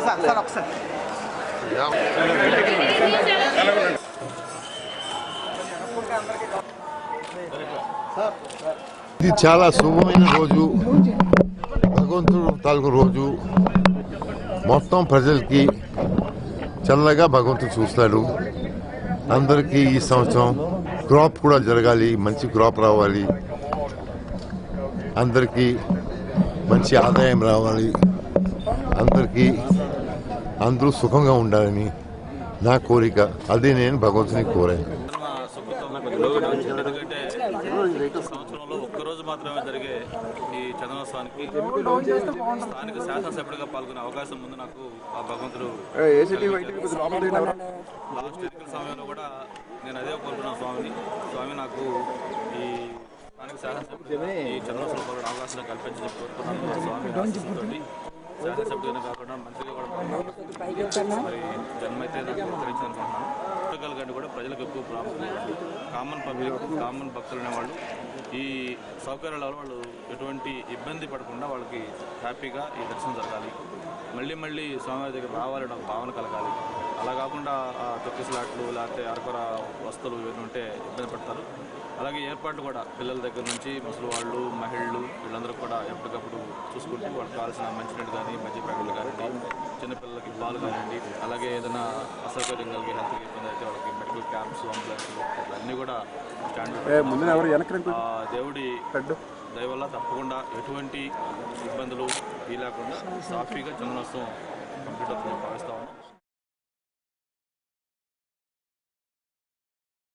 Sir ఒకసారి ఇది చాలా శుభమైన రోజు. భగవంతుడు తాలూకు రోజు. మొత్తం ప్రజలకి చల్లగా భగవంతుడు చూస్తాడు. అందరికీ ఈ సంవత్సరం క్రాప్ కూడా జరగాలి మంచి క్రాప్ రావాలి. అందరికీ మంచి ఆదాయం రావాలి. అందరికీ అందరూ సుఖంగా ఉండాలని నా కోరిక అదే నేను భగవంతుని కోరాను ఎందుకంటే సంవత్సరంలో ఒక్కరోజు మాత్రమే జరిగే ఈ చందనోత్సవానికి స్థానిక శాసనసభ్యుడిగా పాల్గొనే అవకాశం ముందు నాకు ఆ భగవంతుడు లాస్ట్ ఎన్నికల సమయంలో కూడా నేను అదే కోరుకున్నాను స్వామిని స్వామి నాకు ఈ స్థానిక శాసనసభ్యుడు ఈ చంద్రోత్సవం పాల్గొనే అవకాశం కల్పించి కోరుకున్నాను ఆ స్వామి ఆశీస్సులతోటి కాకుండా మంత్రిగా కూడా జన్మైతే అనుకుంటున్నాను పుస్తకాల కంటే కూడా ప్రజలకు ఎక్కువ ప్రాముఖ్యత కామన్ పబ్లిక్ కామన్ భక్తులు అనేవాళ్ళు ఈ సౌకర్యాల వాళ్ళు ఎటువంటి ఇబ్బంది పడకుండా వాళ్ళకి హ్యాపీగా ఈ దర్శనం జరగాలి. మళ్ళీ మళ్ళీ స్వామివారి దగ్గర రావాలని ఒక భావన కలగాలి. అలా కాకుండా తొక్కిసలాట్లు లేకపోతే అరకొర వస్తువులు ఇవన్నీ ఉంటే ఇబ్బంది పడతారు. అలాగే ఏర్పాట్లు కూడా పిల్లల దగ్గర నుంచి ముసలి వాళ్ళు మహిళలు వీళ్ళందరూ కూడా ఎప్పటికప్పుడు చూసుకుంటూ వాళ్ళకి కావాల్సిన మంచినీళ్ళు కానీ మధ్య ప్యాకెట్లు కానివ్వండి చిన్నపిల్లలకి పాలు కానివ్వండి అలాగే ఏదైనా అసౌకర్యం కలిగే హెల్త్ ఇబ్బంది అయితే వాళ్ళకి మెడికల్ క్యాంప్స్ అంబులెన్స్లు అన్నీ కూడా స్టాండర్డ్ ఆ దేవుడి దయ వల్ల తప్పకుండా ఎటువంటి ఇబ్బందులు ఈ లేకుండా సాఫీగా చందనోత్సవం కంప్లీట్ అవుతుందని భావిస్తా ఉన్నాం.